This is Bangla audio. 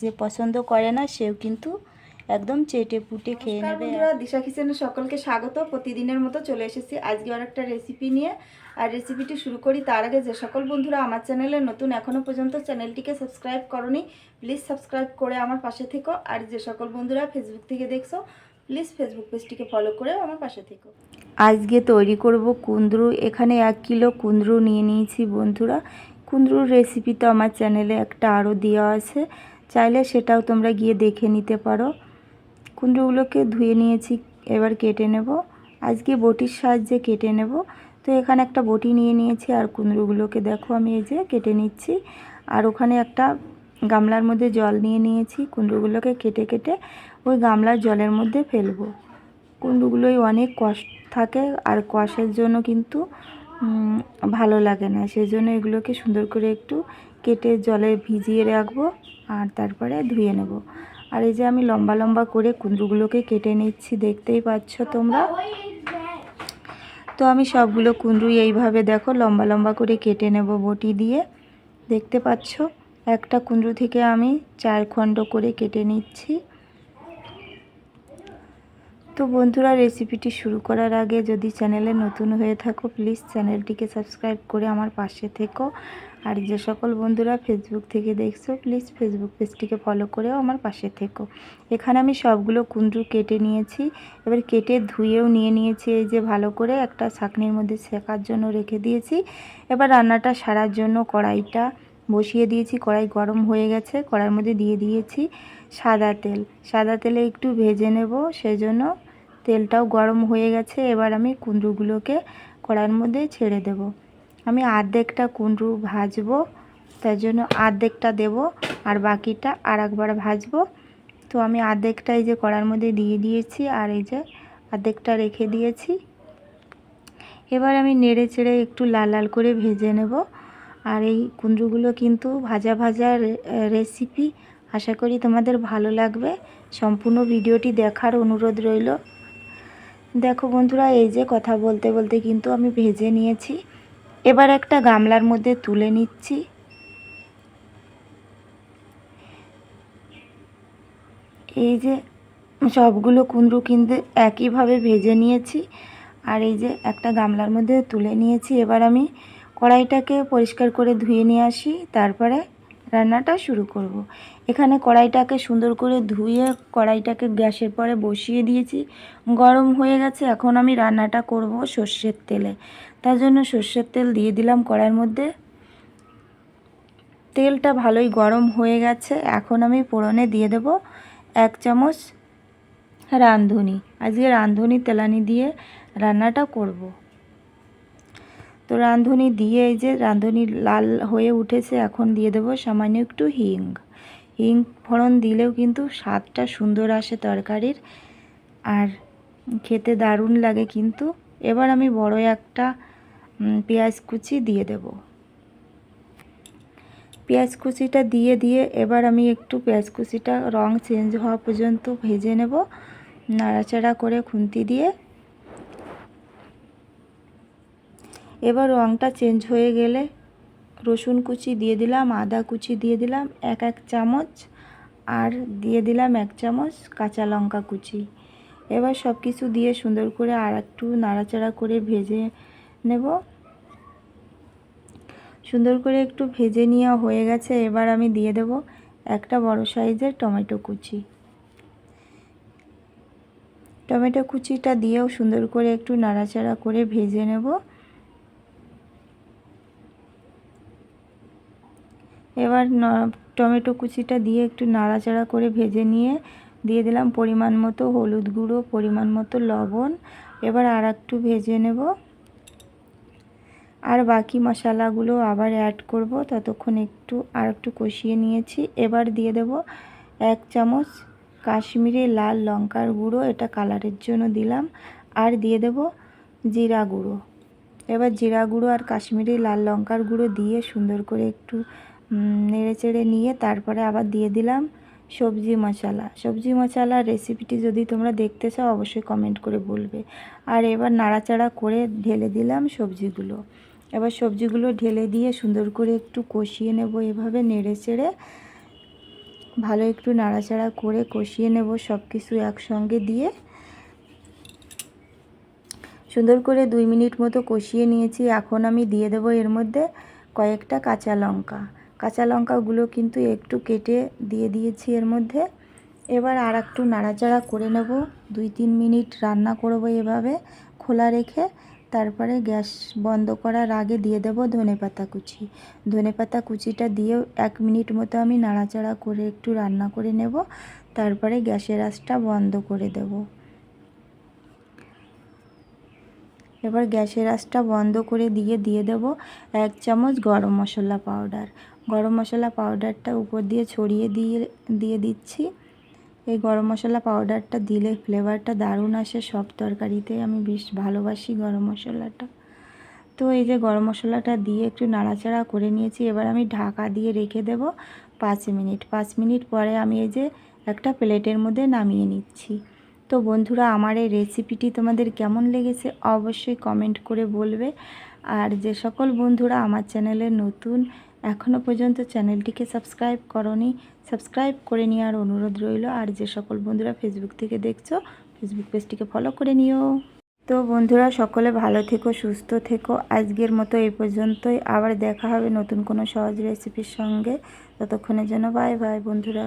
যে পছন্দ করে না সেও কিন্তু একদম চেটে পুটে খেয়ে নেবে। বন্ধুরা দিশা কিচেনে সকলকে স্বাগত। প্রতিদিনের মতো চলে এসেছি আজকে আর একটা রেসিপি নিয়ে। আর রেসিপিটি শুরু করি তার আগে যে সকল বন্ধুরা আমার চ্যানেলে নতুন এখনও পর্যন্ত চ্যানেলটিকে সাবস্ক্রাইব করনি প্লিজ সাবস্ক্রাইব করে আমার পাশে থেকো। আর যে সকল বন্ধুরা ফেসবুক থেকে দেখছ প্লিজ ফেসবুক পেজটিকে ফলো করে আমার পাশে থেকো। আজকে তৈরি করব কুন্দ্রু এখানে এক কিলো কুন্দ্রু নিয়ে নিয়েছি বন্ধুরা। কুন্দ্রুর রেসিপি তো আমার চ্যানেলে একটা আরও দেওয়া আছে। চাইলে সেটাও তোমরা গিয়ে দেখে নিতে পারো। কুন্দ্রুগুলোকে ধুয়ে নিয়েছি, এবার কেটে নেব। আজকে বটির সাহায্যে কেটে নেব। তো এখানে একটা বটি নিয়ে নিয়েছি আর কুন্দ্রুগুলোকে দেখো আমি এই যে কেটে নিচ্ছি। আর ওখানে একটা গামলার মধ্যে জল নিয়ে নিয়েছি কুন্দ্রুগুলোকে কেটে কেটে ওই গামলার জলের মধ্যে ফেলব। কুন্ডুগুলোই অনেক কষ থাকে আর কষের জন্য কিন্তু ভালো লাগে না। সেই জন্য এগুলোকে সুন্দর করে একটু কেটে জলে ভিজিয়ে রাখব আর তারপরে ধুয়ে নেব। আর এই যে আমি লম্বা লম্বা করে কুঁদরুগুলোকে কেটে নিচ্ছি, দেখতেই পাচ্ছ তোমরা? তো আমি সবগুলো কুঁদরুই এইভাবে দেখো, লম্বা লম্বা করে কেটে নেব বটি দিয়ে। দেখতে পাচ্ছ, একটা কুঁদরু থেকে আমি চার খণ্ড করে কেটে নিচ্ছি। তো বন্ধুরা রেসিপিটি শুরু করার আগে যদি চ্যানেলে নতুন হয়ে থাকো প্লিজ চ্যানেলটিকে সাবস্ক্রাইব করে আমার পাশে থেকো। আর যে সকল বন্ধুরা ফেসবুক থেকে দেখছ প্লিজ ফেসবুক পেজটিকে ফলো করেও আমার পাশে থেকো। এখানে আমি সবগুলো কুন্দ্রু কেটে নিয়েছি। এবার কেটে ধুয়েও নিয়ে নিয়েছি, এই যে ভালো করে একটা ছাকনির মধ্যে শেখার জন্য রেখে দিয়েছি। এবার রান্নাটা সারার জন্য কড়াইটা বসিয়ে দিয়েছি, কড়াই গরম হয়ে গেছে, কড়াইয়ের মধ্যে দিয়ে দিয়েছি সাদা তেল। সাদা তেলে একটু ভেজে নেব, সেজন্য তেলটাও গরম হয়ে গেছে, এবার আমি কুঁদরুগুলোকে কড়াইয়ের মধ্যে ছেড়ে দেব। আমি আর্ধেকটা কুঁদরু ভাজবো, তার জন্য আর্ধেকটা দেব আর বাকিটা আর একবার ভাজবো। তো আমি আর্ধেকটা এই যে কড়ার মধ্যে দিয়ে দিয়েছি আর এই যে আর্ধেকটা রেখে দিয়েছি। এবার আমি নেড়ে চেড়ে একটু লাল লাল করে ভেজে নেব। আর এই কুঁদরুগুলো কিন্তু ভাজা ভাজা রেসিপি আশা করি তোমাদের ভালো লাগবে। সম্পূর্ণ ভিডিওটি দেখার অনুরোধ রইল। দেখো বন্ধুরা, এই যে কথা বলতে বলতে কিন্তু আমি ভেজে নিয়েছি। এবার একটা গামলার মধ্যে তুলে নিচ্ছি। এই যে সবগুলো কুঁদরু কিন্তু একইভাবে ভেজে নিয়েছি। আর এই যে একটা গামলার মধ্যে তুলে নিয়েছি। এবার আমি কড়াইটাকে পরিষ্কার করে ধুয়ে নিয়ে আসি। তারপরে রান্নাটা শুরু করব। এখানে কড়াইটাকে সুন্দর করে ধুয়ে কড়াইটাকে গ্যাসের পরে বসিয়ে দিয়েছি গরম হয়ে গেছে, এখন আমি রান্নাটা করব সর্ষের তেলে তার জন্য সর্ষের তেল দিয়ে দিলাম কড়াইয়ের মধ্যে তেলটা ভালোই গরম হয়ে গেছে, এখন আমি ফোড়নে দিয়ে দেব এক চামচ রাঁধুনি আজকে রাঁধুনি, তেলানি দিয়ে রান্নাটা করব। তো রাঁধুনি দিয়ে এই যে রাঁধুনি লাল হয়ে উঠেছে, এখন দিয়ে দেবো সামান্য একটু হিং। হিং ফোড়ন দিলেও কিন্তু স্বাদটা সুন্দর আসে তরকারির, আর খেতে দারুণ লাগে কিন্তু। এবার আমি বড় একটা পেঁয়াজ কুচি দিয়ে দেব। পেঁয়াজ কুচিটা দিয়ে দিয়ে এবার আমি একটু পেঁয়াজ কুচিটা রং চেঞ্জ হওয়া পর্যন্ত ভেজে নেব, নাড়াচাড়া করে খুন্তি দিয়ে। এবার রঙটা চেঞ্জ হয়ে গেলে রসুন কুচি দিয়ে দিলাম, আদা কুচি দিয়ে দিলাম, এক এক চামচ, আর দিয়ে দিলাম এক চামচ কাঁচা লঙ্কা কুচি। এবার সব কিছু দিয়ে সুন্দর করে আর একটু নাড়াচাড়া করে ভেজে নেব। সুন্দর করে একটু ভেজে নেওয়া হয়ে গেছে, এবার আমি দিয়ে দেব একটা বড় সাইজের টমেটো কুচি। টমেটো কুচিটা দিয়েও সুন্দর করে একটু নাড়াচাড়া করে ভেজে নেব। এবার টমেটো কুচিটা দিয়ে একটু নাড়াচাড়া করে ভেজে নিয়ে দিয়ে দিলাম পরিমাণ মতো হলুদ গুঁড়ো, পরিমাণ মতো লবণ। এবার আর একটু ভেজে নেব। আর বাকি মশলাগুলো আবার অ্যাড করব, ততক্ষণ একটু আর একটু কষিয়ে নিয়েছি। এবার দিয়ে দেব এক চামচ কাশ্মীরি লাল লঙ্কার গুঁড়ো, এটা কালারের জন্য দিলাম। আর দিয়ে দেব জিরা গুঁড়ো। এবার জিরা গুঁড়ো আর কাশ্মীরি লাল লঙ্কার গুঁড়ো দিয়ে সুন্দর করে একটু নেড়ে চেড়ে নিয়ে তারপরে আবার দিয়ে দিলাম সবজি মশলা। সবজি মশলা রেসিপিটি যদি তোমরা দেখতে চাও, অবশ্যই কমেন্ট করে বলবে। আর এবার নাড়াচাড়া করে ঢেলে দিলাম সবজিগুলো। এবার সবজিগুলো ঢেলে দিয়ে সুন্দর করে একটু কষিয়ে নেব এভাবে নেড়ে চেড়ে ভালো একটু নাড়াচাড়া করে কষিয়ে নেব সব কিছু একসঙ্গে দিয়ে। সুন্দর করে দুই মিনিট মতো কষিয়ে নিয়েছি। এখন আমি দিয়ে দেবো এর মধ্যে কয়েকটা কাঁচা লঙ্কা। কাঁচা লঙ্কাগুলো কিন্তু একটু কেটে দিয়ে দিয়েছি এর মধ্যে। এবার আর একটু নাড়াচাড়া করে নেব। দুই তিন মিনিট রান্না করব এভাবে খোলা রেখে। তারপরে গ্যাস বন্ধ করার আগে দিয়ে দেব ধনেপাতা কুচি। ধনেপাতা কুচিটা দিয়েও এক মিনিট মতো আমি নাড়াচাড়া করে একটু রান্না করে নেব। তারপরে গ্যাসের আঁচটা বন্ধ করে দেব। এবার গ্যাসের আঁচটা বন্ধ করে দিয়ে দিয়ে দেব এক চামচ গরম মশলা পাউডার। গরম মশলা পাউডারটা উপর দিয়ে ছড়িয়ে দিয়ে দিয়ে দিচ্ছি। এই গরম মশলা পাউডারটা দিলে ফ্লেভারটা দারুণ আসে। সব তরকারিতে আমি বেশ ভালোবাসি গরম মশলাটা। তো এই যে গরম মশলাটা দিয়ে একটু নাড়াচাড়া করে নিয়েছি। এবার আমি ঢাকা দিয়ে রেখে দেব পাঁচ মিনিট। পাঁচ মিনিট পরে আমি এই যে একটা প্লেটের মধ্যে নামিয়ে নিচ্ছি। তো বন্ধুরা, আমার এই রেসিপিটি তোমাদের কেমন লেগেছে অবশ্যই কমেন্ট করে বলবে। আর যে সকল বন্ধুরা আমার চ্যানেলে নতুন এখনও পর্যন্ত চ্যানেলটিকে সাবস্ক্রাইব করনি, সাবস্ক্রাইব করে নেওয়ার অনুরোধ রইল। আর যে সকল বন্ধুরা ফেসবুক থেকে দেখছ ফেসবুক পেজটিকে ফলো করে নিও। তো বন্ধুরা, সকলে ভালো থেকো, সুস্থ থেকো। আজকের মতো এই পর্যন্তই। আবার দেখা হবে নতুন কোনো সহজ রেসিপির সঙ্গে। ততক্ষণের জন্য বাই বাই বন্ধুরা।